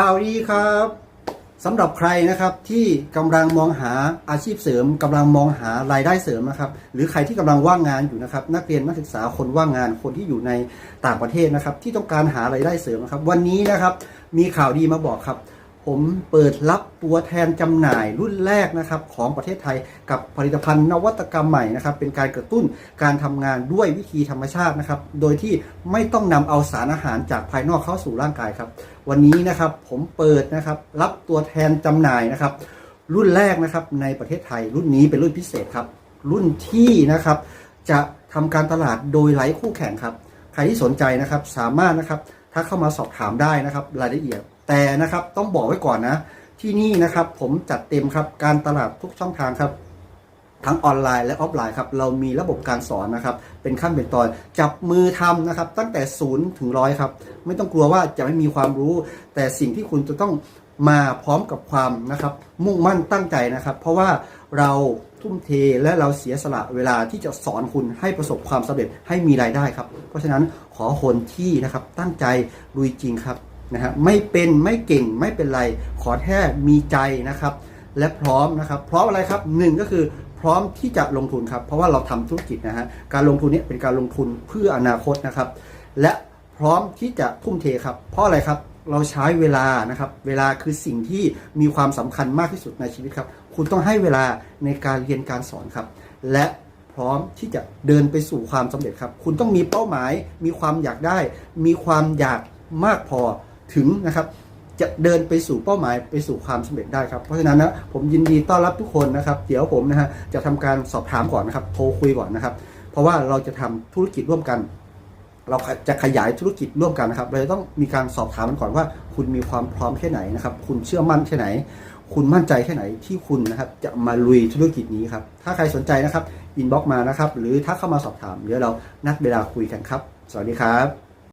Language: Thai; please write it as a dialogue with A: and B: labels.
A: ข่าวดีครับสำหรับใครนะครับที่กำลังมองหาอาชีพเสริมกำลังมองหารายได้เสริมนะครับ หรือใครที่กำลังว่างงานอยู่นะครับ นักเรียนนักศึกษาคนว่างงานคนที่อยู่ในต่างประเทศนะครับ ที่ต้องการหารายได้เสริมนะครับ วันนี้นะครับมีข่าวดีมาบอกครับ ผมเปิดรับตัวแทนจำหน่ายรุ่นแรกนะครับของประเทศไทยกับผลิตภัณฑ์นวัตกรรมใหม่นะครับเป็นการกระตุ้นการทำงานด้วยวิธีธรรมชาตินะครับ โดยที่ไม่ต้องนำเอาสารอาหารจากภายนอกเข้าสู่ร่างกายครับ วันนี้นะครับผมเปิดนะครับรับตัวแทนจำหน่ายนะครับ รุ่นแรกนะครับในประเทศไทยรุ่นนี้เป็นรุ่นพิเศษครับ รุ่นที่นะครับจะทำการตลาดโดยไร้คู่แข่งครับ ใครที่สนใจนะครับสามารถนะครับถ้าเข้ามาสอบถามได้นะครับรายละเอียด แต่นะครับต้องบอกไว้ก่อนนะ ที่นี่นะครับผมจัดเต็มครับการตลาดทุกช่องทางครับทั้งออนไลน์และออฟไลน์ครับเรามีระบบการสอนนะครับเป็นขั้นเป็นตอนจับมือทำนะครับ ตั้งแต่ศูนย์ถึงร้อยครับไม่ต้องกลัวว่าจะไม่มีความรู้ แต่สิ่งที่คุณจะต้องมาพร้อมกับความนะครับ มุ่งมั่นตั้งใจนะครับ เพราะว่าเราทุ่มเทและเราเสียสละเวลาที่จะสอนคุณให้ประสบความสำเร็จให้มีรายได้ครับ เพราะฉะนั้นขอคนที่นะครับตั้งใจลุยจริงครับ นะฮะไม่เป็นไม่เก่งไม่เป็นไร ขอแค่มีใจนะครับ และพร้อมนะครับ พร้อมอะไรครับหนึ่งก็คือพร้อมที่จะลงทุนครับ เพราะว่าเราทำธุรกิจนะฮะการลงทุนนี้เป็นการลงทุนเพื่ออนาคตนะครับ และพร้อมที่จะทุ่มเทครับ เพราะอะไรครับเราใช้เวลานะครับ เวลาคือสิ่งที่มีความสำคัญมากที่สุดในชีวิตครับ คุณต้องให้เวลาในการเรียนการสอนครับ และพร้อมที่จะเดินไปสู่ความสำเร็จครับ คุณต้องมีเป้าหมาย มีความอยากได้ มีความอยากมากพอ ถึงนะครับจะเดินไปสู่เป้าหมายไปสู่ความสำเร็จได้ครับ เพราะฉะนั้นนะผมยินดีต้อนรับทุกคนนะครับ เดี๋ยวผมนะฮะจะทำการสอบถามก่อนนะครับโทรคุยก่อนนะครับ เพราะว่าเราจะทำธุรกิจร่วมกัน เราจะขยายธุรกิจร่วมกันนะครับเราจะต้องมีการสอบถามกันก่อนว่า คุณมีความพร้อมแค่ไหนนะครับ คุณเชื่อมั่นแค่ไหน คุณมั่นใจแค่ไหนที่คุณนะครับจะมาลุยธุรกิจนี้ครับถ้าใครสนใจนะครับอินบ็อกมานะครับหรือถ้าเข้ามาสอบถามเดี๋ยวเรานัดเวลาคุยกันครับ สวัสดีครับ